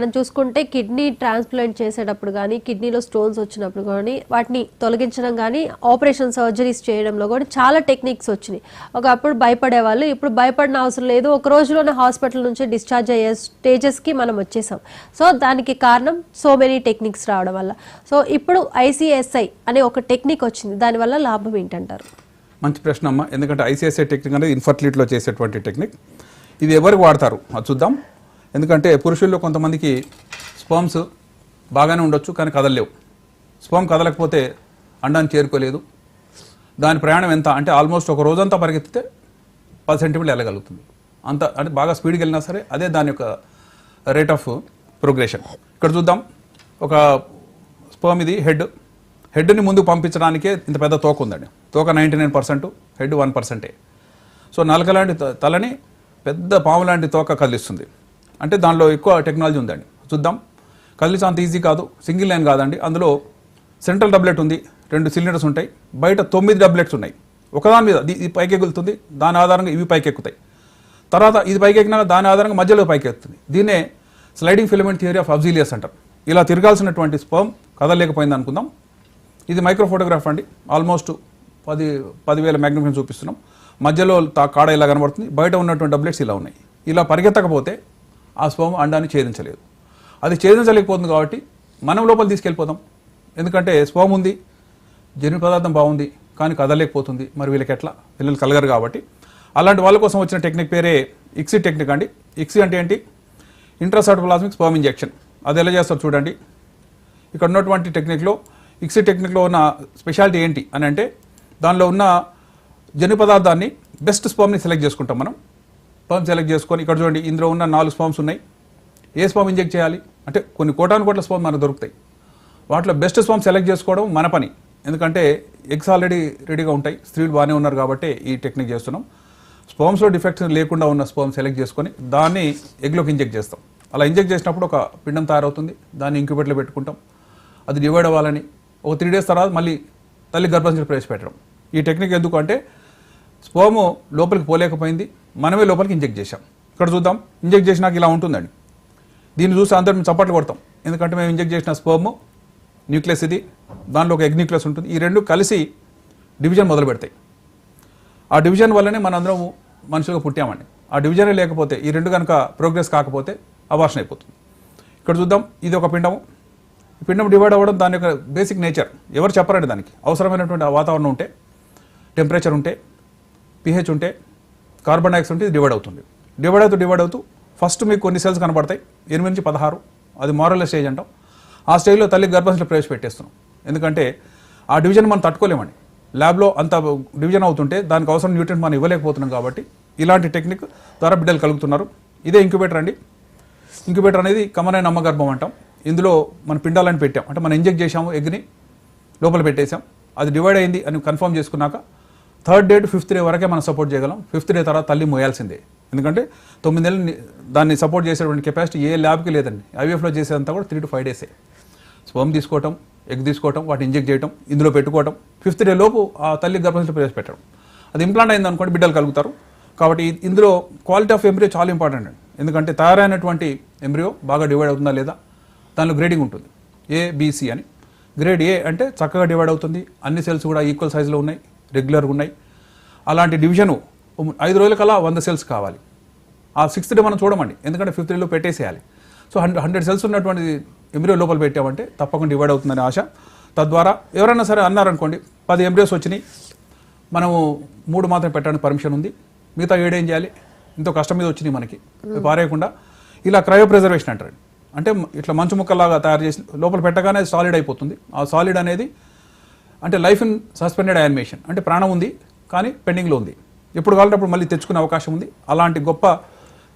మనం చూసుకుంటే kidney transplant చేసేటప్పుడు కానీ కిడ్నీలో స్టోన్స్ వచ్చినప్పుడు కానీ వాటిని తొలగించడం కానీ ఆపరేషన్ సర్జరీస్ చేయడంలో కూడా చాలా టెక్నిక్స్ వచ్చినాయి. ఒకప్పుడు భయపడేవాళ్ళు ఇప్పుడు భయపడిన అవసరం లేదు. ఒక రోజులోనే హాస్పిటల్ నుంచి డిశ్చార్జ్ అయ్యే స్టేజెస్కి మనం వచ్చేసాం. సో దానికి కారణం సో మెనీ టెక్నిక్స్ రావడం వల్ల. సో ఇప్పుడు ఐసీఎస్ఐ అనే ఒక టెక్నిక్ వచ్చింది. దానివల్ల లాభం ఏంటంటారు? మంచి ప్రశ్న అమ్మ ఎందుకంటే ఐసీఎస్ఐ టెక్నిక్ అనేది ఇన్ఫర్టిలిటీలో చేసేటువంటి టెక్నిక్. ఇది ఎవరికి వాడతారు? అది చూద్దాం. ఎందుకంటే పురుషుల్లో కొంతమందికి స్పర్మ్స్ బాగానే ఉండొచ్చు కానీ కదలలేవు. స్పర్మ్ కదలకపోతే అండాన్ని చేరుకోలేదు. దాని ప్రయాణం ఎంత? అంటే ఆల్మోస్ట్ ఒక రోజంతా పరిగెత్తితే పది సెంటీమీటర్లు వెళ్ళగలుగుతుంది. అంత అంటే బాగా స్పీడ్కి వెళ్ళినా సరే అదే దాని యొక్క రేట్ ఆఫ్ ప్రోగ్రెషన్. ఇక్కడ చూద్దాం. ఒక స్పర్మ్ ఇది హెడ్. హెడ్ని ముందుకు పంపించడానికే ఇంత పెద్ద తోక ఉందండి. తోక ninety nine percent head one పర్సెంటే. సో నలక లాంటి త- తలని పెద్ద పాము లాంటి తోక కదిలిస్తుంది. అంటే దానిలో ఎక్కువ టెక్నాలజీ ఉందండి. చూద్దాం. కదిలించే అంత ఈజీ కాదు. సింగిల్ లైన్ కాదండి. అందులో సెంట్రల్ డబ్లెట్ ఉంది. రెండు సిలిండర్స్ ఉంటాయి. బయట తొమ్మిది డబ్లెట్స్ ఉన్నాయి. ఒకదాని మీద ఇది పైకి ఎగులుతుంది దాని ఆధారంగా ఇవి పైకి ఎక్కుతాయి తర్వాత ఇది పైకి ఎక్కినాక దాని ఆధారంగా మధ్యలో పైకి ఎక్కుతుంది దీన్నే స్లైడింగ్ ఫిలమెంట్ థియరీ ఆఫ్ అబ్జీలియస్ అంటారు. ఇలా తిరగాల్సినటువంటి స్పర్మ్ కదలలేకపోయింది అనుకుందాం. ఇది మైక్రో ఫోటోగ్రాఫ్ అండి. ఆల్మోస్ట్ పది పదివేల మ్యాగ్నిఫిషన్ చూపిస్తున్నాం. మధ్యలో తా- కాడ ఇలా కనబడుతుంది. బయట ఉన్నటువంటి డబ్లెట్స్ ఇలా ఉన్నాయి. ఇలా పరిగెత్తకపోతే ఆ స్పర్మ్ అండాన్ని ఛేదించలేదు. అది ఛేదించలేకపోతుంది కాబట్టి మనం లోపల తీసుకెళ్ళిపోతాం. ఎందుకంటే స్పర్మ్ ఉంది జన్యు పదార్థం బాగుంది కానీ కదలేకపోతుంది మరి వీళ్ళకి ఎట్లా? పిల్లలు కలగరు కాబట్టి. అలాంటి వాళ్ళ కోసం వచ్చిన టెక్నిక్ పేరే ఇక్సీ టెక్నిక్ అండి. ఇక్సీ అంటే ఏంటి? Intracytoplasmic sperm injection. అది ఎలా చేస్తారు చూడండి. ఇక్కడ ఉన్నటువంటి టెక్నిక్లో ఇక్సీ టెక్నిక్లో ఉన్న స్పెషాలిటీ ఏంటి అని అంటే దానిలో ఉన్న జన్యు పదార్థాన్ని బెస్ట్ స్పర్మ్ని సెలెక్ట్ చేసుకుంటాం మనం. స్పర్మ్ సెలెక్ట్ చేసుకొని ఇక్కడ చూడండి ఇందులో ఉన్న నాలుగు స్పర్మ్స్ ఉన్నాయి. ఏ స్పర్మ్ ఇంజెక్ట్ చేయాలి? అంటే కొన్ని కోటాను కోట్ల స్పర్మ్ మనకు దొరుకుతాయి. వాటిలో బెస్ట్ స్పర్మ్ సెలెక్ట్ చేసుకోవడం మన పని. ఎందుకంటే ఎగ్స్ ఆల్రెడీ రెడీగా ఉంటాయి. స్త్రీలు బాగానే ఉన్నారు కాబట్టి ఈ టెక్నిక్ చేస్తున్నాం. స్పర్మ్స్లో డిఫెక్ట్స్ లేకుండా ఉన్న స్పర్మ్ సెలెక్ట్ చేసుకొని దాన్ని ఎగ్లోకి ఇంజెక్ట్ చేస్తాం. అలా ఇంజెక్ట్ చేసినప్పుడు ఒక పిండం తయారవుతుంది. దాన్ని ఇంక్యుబేటర్లో పెట్టుకుంటాం. అది డివైడ్ అవ్వాలని ఒక త్రీ డేస్ తర్వాత మళ్ళీ తల్లి గర్భాశయంలో ప్రవేశపెట్టడం. ఈ టెక్నిక్ ఎందుకు అంటే స్పోము లోపలికి పోలేకపోయింది. మనమే లోపలికి ఇంజెక్ట్ చేశాం. ఇక్కడ చూద్దాం. ఇంజెక్ట్ చేసినాక ఇలా ఉంటుందండి. దీన్ని చూసి అందరం మేము చప్పట్లు కొడతాం. ఎందుకంటే మేము ఇంజెక్ట్ చేసిన స్పర్మ్ న్యూక్లియస్ ఇది దానిలో ఒక ఎగ్ న్యూక్లియస్ ఉంటుంది. ఈ రెండు కలిసి డివిజన్ మొదలు పెడతాయి. ఆ డివిజన్ వల్లనే మనందరం మనుషులుగా పుట్టామండి. ఆ డివిజనే లేకపోతే ఈ రెండు కనుక ప్రోగ్రెస్ కాకపోతే అవార్షన్ అయిపోతుంది. ఇక్కడ చూద్దాం. ఇది ఒక పిండము. పిండం డివైడ్ అవ్వడం దాని యొక్క బేసిక్ నేచర్. ఎవరు చెప్పరండి దానికి? అవసరమైనటువంటి వాతావరణం ఉంటే టెంపరేచర్ ఉంటే పిహెచ్ ఉంటే కార్బన్ డైఆక్సైడ్ ఉంటే డివైడ్ అవుతుంది. డివైడ్ అవుతూ డివైడ్ అవుతూ ఫస్ట్ మీకు కొన్ని సెల్స్ కనబడతాయి ఎనిమిది నుంచి పదహారు. అది మారల్ స్టేజ్ అంటాం. ఆ స్టేజ్లో తల్లి గర్భాశయంలో ప్రవేశపెట్టేస్తున్నాం. ఎందుకంటే ఆ డివిజన్ మనం తట్టుకోలేమండి. ల్యాబ్లో అంత డివిజన్ అవుతుంటే దానికి అవసరం న్యూట్రియంట్ మనం ఇవ్వలేకపోతున్నాం కాబట్టి ఇలాంటి టెక్నిక్ ద్వారా బిడ్డలు కలుగుతున్నారు. ఇదే ఇంక్యుబేటర్ అండి. ఇంక్యుబేటర్ అనేది కమనైన అమ్మగర్భం అంటాం. ఇందులో మన పిండాలని పెట్టాం. అంటే మనం ఇంజెక్ట్ చేసాము ఎగ్ని లోపల పెట్టేసాం అది డివైడ్ అయింది అని కన్ఫర్మ్ చేసుకున్నాక third day to fifth day వరకే మనం సపోర్ట్ చేయగలం. ఫిఫ్త్ డే తర్వాత తల్లి మోయాల్సిందే. ఎందుకంటే తొమ్మిది నెలలు దాన్ని సపోర్ట్ చేసేటువంటి కెపాసిటీ ఏ ల్యాబ్కి లేదండి. ఐవీఎఫ్లో చేసేదంతా కూడా త్రీ టు ఫైవ్ డేసే. స్పర్మ్ తీసుకోవటం ఎగ్ తీసుకోవటం వాటిని ఇంజెక్ట్ చేయటం ఇందులో పెట్టుకోవటం ఫిఫ్త్ డే లోపు ఆ తల్లి గర్భంలో ప్రవేశపెట్టడం అది ఇంప్లాంట్ అయింది అనుకోండి బిడ్డలు కలుగుతారు. కాబట్టి ఇందులో క్వాలిటీ ఆఫ్ ఎంబ్రియో చాలా ఇంపార్టెంట్ అండి. ఎందుకంటే తయారైనటువంటి ఎంబ్రియో బాగా డివైడ్ అవుతుందా లేదా? దానిలో గ్రేడింగ్ ఉంటుంది. ఏ బీసీ అని. గ్రేడ్ ఏ అంటే చక్కగా డివైడ్ అవుతుంది. అన్ని సెల్స్ కూడా ఈక్వల్ సైజులో ఉన్నాయి. రెగ్యులర్గా ఉన్నాయి. అలాంటి డివిజను ఐదు రోజుల కల్లా వంద సెల్స్ కావాలి. ఆ సిక్స్త్ డే మనం చూడమండి. ఎందుకంటే ఫిఫ్త్ డేలో పెట్టేసేయాలి. సో హండ్రెడ్ హండ్రెడ్ సెల్స్ ఉన్నటువంటి ఎంబ్రియో లోపల పెట్టామంటే తప్పకుండా డివైడ్ అవుతుందని ఆశ. తద్వారా ఎవరైనా సరే అన్నారనుకోండి పది ఎంబ్రియోస్ వచ్చినాయి. మనము మూడు మాత్రం పెట్టడానికి పర్మిషన్ ఉంది. మిగతా ఏడేం చేయాలి? ఎంతో కష్టం మీద వచ్చినాయి మనకి. పారేయకుండా ఇలా క్రయో ప్రిజర్వేషన్ అంటారు అంటే ఇట్లా మంచు ముక్కలాగా తయారు చేసి లోపల పెట్టగానే సాలిడ్ అయిపోతుంది. ఆ సాలిడ్ అనేది అంటే లైఫ్ ఇన్ సస్పెండెడ్ యానిమేషన్. అంటే ప్రాణం ఉంది కానీ పెండింగ్లో ఉంది. ఎప్పుడు కావాలంటే అప్పుడు మళ్ళీ తెచ్చుకునే అవకాశం ఉంది. అలాంటి గొప్ప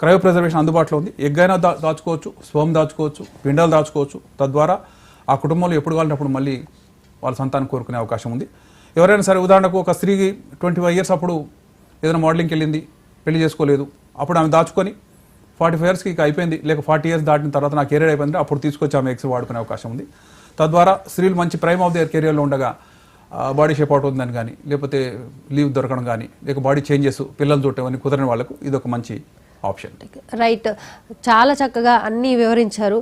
క్రయో ప్రిజర్వేషన్ అందుబాటులో ఉంది. ఎగ్ అయినా దా దాచుకోవచ్చు స్వం దాచుకోవచ్చు పిండాలు దాచుకోవచ్చు. తద్వారా ఆ కుటుంబంలో ఎప్పుడు కావాలంటే మళ్ళీ వాళ్ళ సంతానం కోరుకునే అవకాశం ఉంది. ఎవరైనా సరే ఉదాహరణకు ఒక స్త్రీకి ట్వంటీ ఫైవ్ ఇయర్స్ అప్పుడు ఏదైనా మోడలింగ్కి వెళ్ళింది పెళ్ళి చేసుకోలేదు. అప్పుడు ఆమె దాచుకొని ఫార్టీ ఫైవ్ ఇయర్స్కి ఇక అయిపోయింది. లేక ఫార్టీ ఇయర్స్ దాటిన తర్వాత నా కెరీర్ అయిపోయింది అప్పుడు తీసుకొచ్చి ఆమె ఎక్స్ వాడుకునే అవకాశం ఉంది. తద్వారా స్త్రీలు మంచి ప్రైమ్ ఆఫ్ దేర్ కెరియర్లో ఉండగా బాడీ షేప్ అవుట్ ఉందని కానీ లేకపోతే లీవ్ దొరకడం కానీ లేక బాడీ చేంజెస్ పిల్లలు చూడటం అని కుదరని వాళ్ళకు ఇది ఒక మంచి ఆప్షన్ రైట్ చాలా చక్కగా అన్ని వివరించారు.